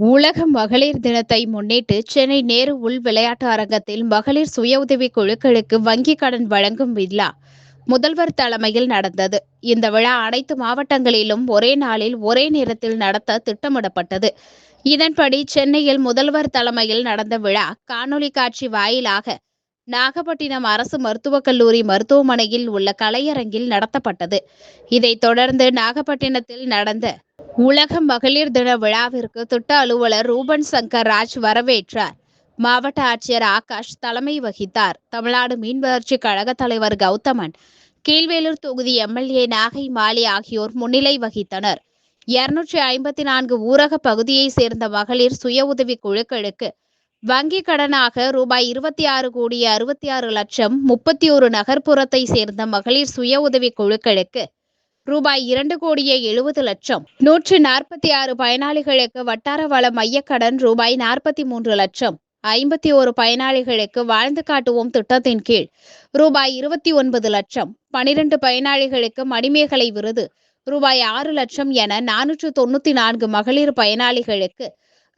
உலக மகளிர் தினத்தை முன்னிட்டு சென்னை நேரு உள் விளையாட்டு அரங்கத்தில் மகளிர் சுய உதவி குழுக்களுக்கு வங்கிக் கடன் வழங்கும் விழா முதல்வர் தலைமையில் நடந்தது. இந்த விழா அனைத்து மாவட்டங்களிலும் ஒரே நாளில் ஒரே நேரத்தில் நடத்த திட்டமிடப்பட்டது. இதன்படி சென்னையில் முதல்வர் தலைமையில் நடந்த விழா காணொலி காட்சி வாயிலாக நாகப்பட்டினம் அரசு மருத்துவக் கல்லூரி மருத்துவமனையில் உள்ள கலையரங்கில் நடத்தப்பட்டது. இதைத் தொடர்ந்து நாகப்பட்டினத்தில் நடந்த உலக மகளிர் தின விழாவிற்கு திட்ட அலுவலர் ரூபன் சங்கர் ராஜ் வரவேற்றார். மாவட்ட ஆட்சியர் ஆகாஷ் தலைமை வகித்தார். தமிழ்நாடு மீன் வளர்ச்சி கழக தலைவர் கௌதமன் கீழ்வேலூர் தொகுதி எம்எல்ஏ நாகை மாலி ஆகியோர் முன்னிலை வகித்தனர். இருநூற்றி ஐம்பத்தி நான்கு ஊரக பகுதியைச் சேர்ந்த மகளிர் சுய உதவி குழுக்களுக்கு வங்கி கடனாக ரூபாய் இருபத்தி ஆறு கோடி அறுபத்தி ஆறு லட்சம் முப்பத்தி ஒரு நகர்ப்புறத்தை சேர்ந்த மகளிர் சுய உதவி குழுக்களுக்கு ரூபாய் இரண்டு கோடியே எழுபது லட்சம். நூற்று நாற்பத்தி ஆறு பயனாளிகளுக்கு வட்டார வள மையக்கடன் ரூபாய் நாற்பத்தி மூன்று லட்சம். ஐம்பத்தி ஒரு பயனாளிகளுக்கு வாழ்ந்து காட்டுவோம் திட்டத்தின் கீழ் ரூபாய் இருபத்தி ஒன்பது லட்சம். பனிரெண்டு பயனாளிகளுக்கு மணிமேகலை விருது ரூபாய் ஆறு லட்சம் என நானூற்று தொண்ணூத்தி நான்கு மகளிர் பயனாளிகளுக்கு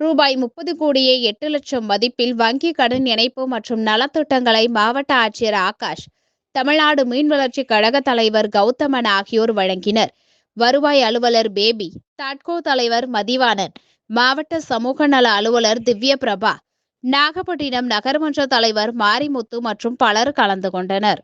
ரூபாய் முப்பது கோடியே எட்டு லட்சம் மதிப்பில் வங்கி கடன் இணைப்பு மற்றும் நலத்திட்டங்களை மாவட்ட ஆட்சியர் ஆகாஷ் தமிழ்நாடு மீன் வளர்ச்சி கழக தலைவர் கௌதமன் ஆகியோர் வழங்கினர். வருவாய் அலுவலர் பேபி தாட்கோ தலைவர் மதிவானன் மாவட்ட சமூக நல அலுவலர் திவ்ய பிரபா நாகப்பட்டினம் நகர்மன்ற தலைவர் மாரிமுத்து மற்றும் பலர் கலந்து கொண்டனர்.